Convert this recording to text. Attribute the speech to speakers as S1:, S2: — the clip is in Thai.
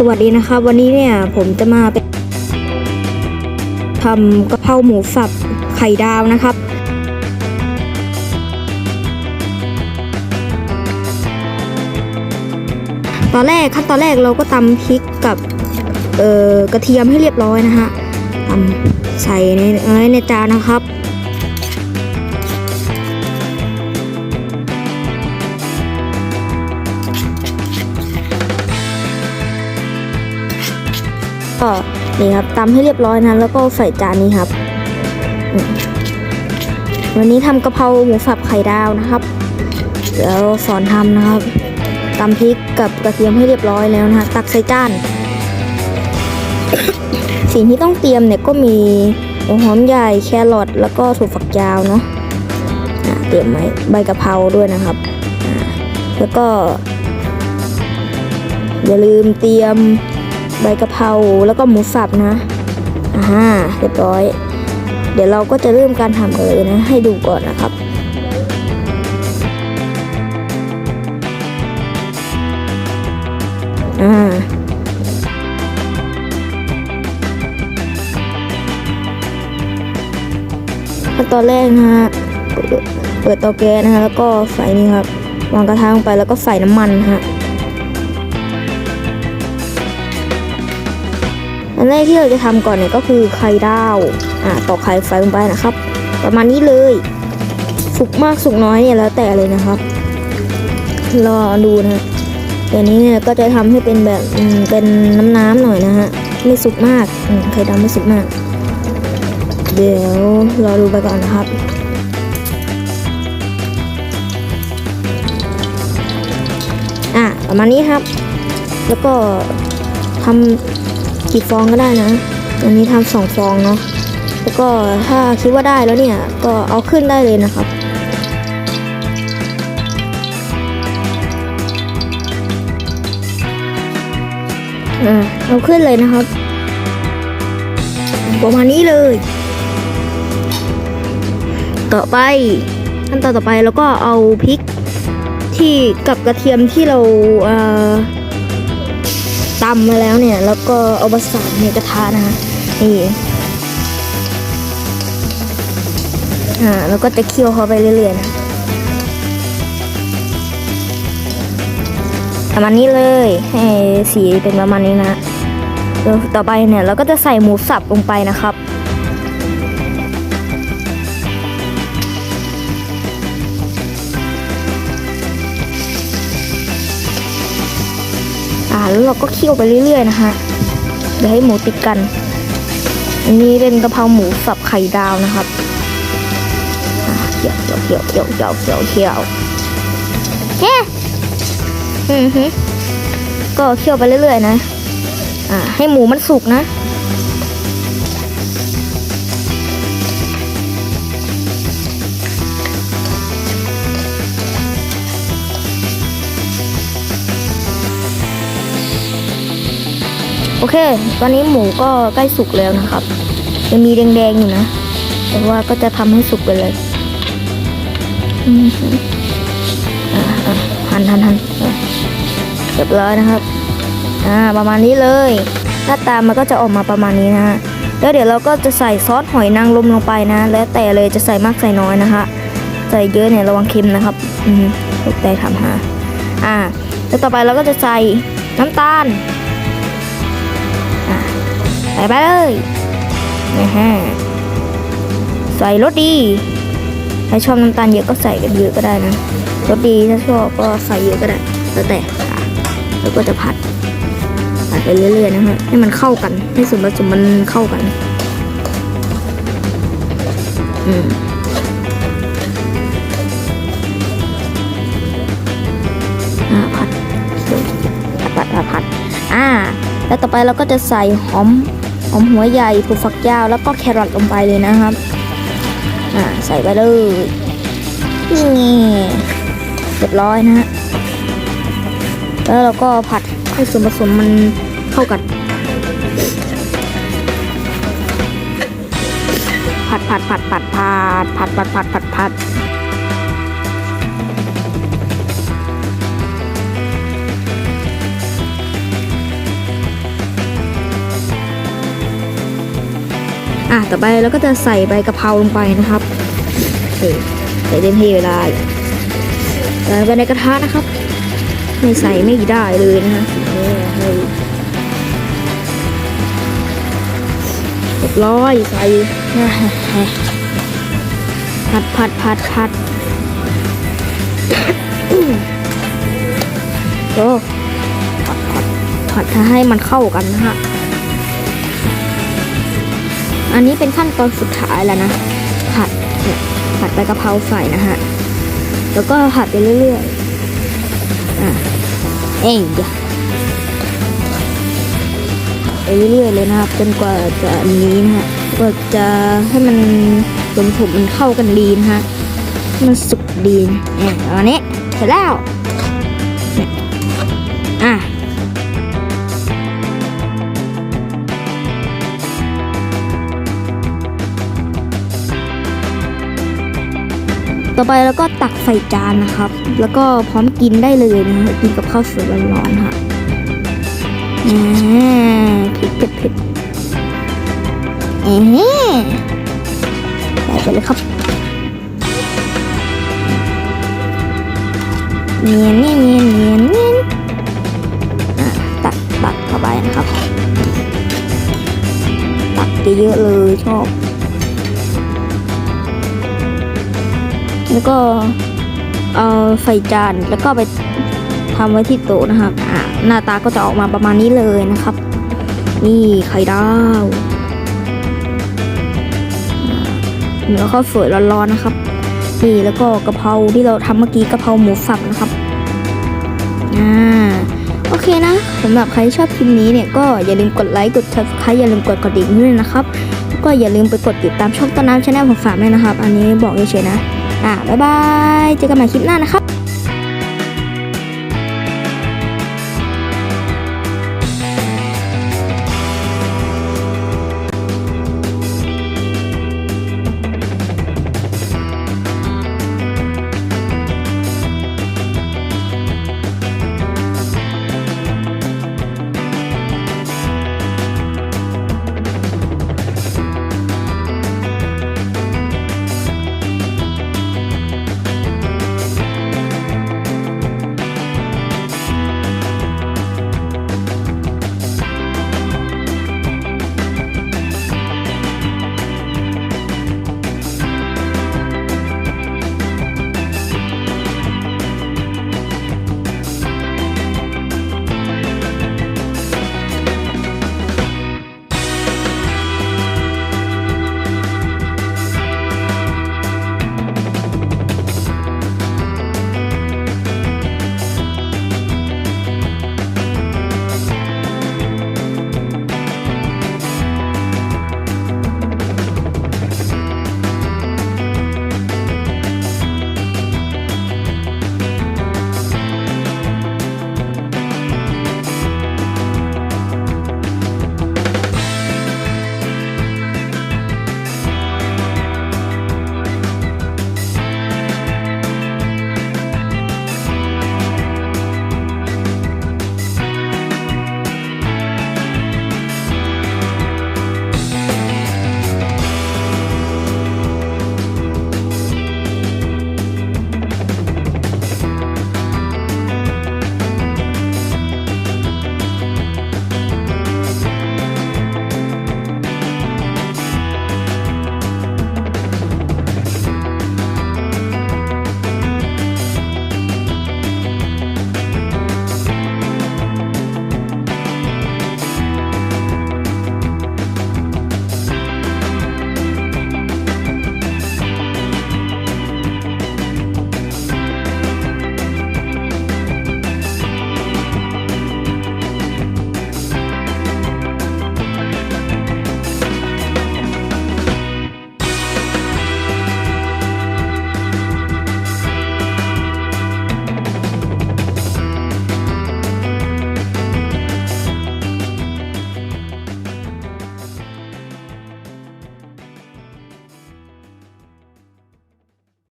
S1: สวัสดีนะครับ วันนี้เนี่ยผมจะมาเป็นทำกะเพราหมูสับไข่ดาวนะครับ ตอนแรกขั้นตอนแรกเราก็ตำพริกกับเอ่อกระเทียมให้เรียบร้อยนะฮะตำใส่ในในจานนะครับ ก็นี่ครับตำให้เรียบร้อยนะ แล้วก็ใส่จานนี้ครับ วันนี้ทำกะเพราหมูสับไข่ดาวนะครับ เดี๋ยวสอนทำนะครับตำพริกกับกระเทียมให้เรียบร้อยแล้วนะตักใส่จาน สิ่งที่ต้องเตรียมเนี่ยก็มีหัวหอมใหญ่แครอทแล้วก็ถั่วฝักยาวเนาะเตรียมไว้ใบกะเพราด้วยนะครับ แล้วก็ อย่าลืมเตรียม ใบกะเพราแล้วก็หมูสับนะอ่าเรียบร้อย เดี๋ยวเราก็จะเริ่มการทำกันเลยนะ ให้ดูก่อนนะครับอ่าขั้นตอนแรกนะฮะเปิดเตาแก๊สนะฮะแล้วก็ใส่นี่ครับวางกระทะลงไปแล้วก็ใส่น้ำมันนะฮะ แรกที่เราจะทำก่อนเนี่ยก็คือไข่ดาวอ่าตอกไข่ไฟลงไปนะครับ ประมาณนี้เลยสุกมากสุกน้อยเนี่ยแล้วแต่เลยนะครับ รอดูนะฮะแต่นี้เนี่ยก็จะทำให้เป็นแบบเป็นน้ำน้ำๆหน่อยนะฮะไม่สุกมากไข่ดาวไม่สุกมาก เดี๋ยวรอดูไปก่อนนะครับอะประมาณนี้ครับ แล้วก็ทำ กี่ฟองก็ได้นะอันนี้ทำสองฟองเนาะแล้วก็ถ้าคิดว่าได้แล้วเนี่ยก็เอาขึ้นได้เลยนะครับอ่าเอาขึ้นเลยนะครับ ประมาณนี้เลย ต่อไปขั้นตอนต่อไปแล้วก็เอาพริกที่กับกระเทียมที่เราเอ่อำมาแล้วเนี่ย แล้วก็เอามาใส่ในกระทะนะฮะนี่อ่าแล้วก็จะเคี่ยวเขาไปเรื่อยๆนะประมาณนี้เลยให้สีเป็นประมาณนี้นะต่อไปเนี่ยเราก็จะใส่หมูสับลงไปนะครับ แล้วเราก็เคี่ยวไปเรื่อยๆนะคะเดี๋ยวให้หมูติดกัน อันนี้เป็นกะเพราหมูสับไข่ดาวนะครับเคี่ยวเคี่ยวเคี่ยวเคี่ยวเคี่ยวเคี่ยวเคี่ยวเฮ้อือฮึก็เคี่ยวไปเรื่อยๆนะ อ่า ให้หมูมันสุกนะ อเค ตอนนี้หมูก็ใกล้สุกแล้วนะครับ ยังมีแดงๆอยู่นะ แต่ว่าก็จะทำให้สุกไปเลยอืมอ่าอ่าหันหันหันอะเรียบร้อยนะครับ อ่า ประมาณนี้เลย หน้าตามันก็จะออกมาประมาณนี้นะฮะ แล้วเดี๋ยวเราก็จะใส่ซอสหอยนางรมลงไปนะ แล้วแต่เลยจะใส่มากใส่น้อยนะคะใส่เยอะเนี่ยระวังเค็มนะครับ อืมลูกแต่ทำหาอ่า แล้วต่อไปเราก็จะใส่น้ำตาล ใส่ไปเลยนะฮะใส่รสดีถ้าชอบน้ำตาลเยอะก็ใส่กันเยอะก็ได้นะรสดีถ้าชอบก็ใส่เยอะก็ได้แล้วแต่แล้วก็จะผัดผัดไปเรื่อยๆนะฮะให้มันเข้ากันให้ส่วนผสมมันเข้ากันอืมอ่าผัดผัดผัดผัดผัดอ่า แล้วต่อไปเราก็จะใส่หอม หอมหัวใหญ่ถั่วฝักยาวแล้วก็แครอทลงไปเลยนะครับ อ่าใส่ไปเลยนี่เรียบร้อยนะฮะแล้วเราก็ผัดให้ส่วนผสมมันเข้ากัน ผัดผัดผัดผัดผัดผัดผัดผัดผัดผัด อะต่อไปเราก็จะใส่ใบกะเพราลงไปนะครับเออใส่เต็มที่เวลาใส่ไปในกระทะนะครับ ไม่ใส่ไม่ได้เลยนะฮะให้เรียบร้อยใส่ผัดผัดผัดผัดโอ้ผัดผัดผัดให้มันเข้ากันนะฮะ อันนี้เป็นขั้นตอนสุดท้ายแล้วนะ ผัดเนี่ยผัดใบกะเพราใส่นะฮะ แล้วก็ผัดไปเรื่อยๆอะเอ้ยเดี๋ยวไปเรื่อยๆเลยนะครับ จนกว่าจะอันนี้นะฮะก็จะให้มันส่วนผมมันเข้ากันดีนะฮะมันสุกดีเนี่ยอันนี้เสร็จแล้ว ต่อไปแล้วก็ตักใส่จานนะครับ แล้วก็พร้อมกินได้เลยนะฮะกินกับข้าวสวยร้อนๆค่ะอ่าพริกเผ็ดเผ็ดเอ๊ะใส่ไปเลยครับเนียนเนียนเนียนเนียนเนียนตักตักเข้าไปนะครับ ตักเยอะๆเลยชอบ แล้วก็เอาใส่จานแล้วก็ไปทำไว้ที่โต๊ะนะครับอ่าหน้าตาก็จะออกมาประมาณนี้เลยนะครับ นี่ไข่ดาวอ่าแล้าวสวยร้อนๆนะครับนี่แล้วก็กะเพราที่เราทำเมื่อกี้กะเพราหมูสับนะครับอ่าโอเคนะสำหรับใครชอบคลิปนี้เนี่ยก็อย่าลืมกดไลค์กด subscribe อย่าลืมกดกระดิ่งด้วยนะครับ ก็อย่าลืมไปกดติดตามช่องต้นน้ำชาแนลของฝากด้วยนะครับ อันนี้บอกเฉยๆนะ อะบ๊ายบาย เจอกันใหม่คลิปหน้านะครับ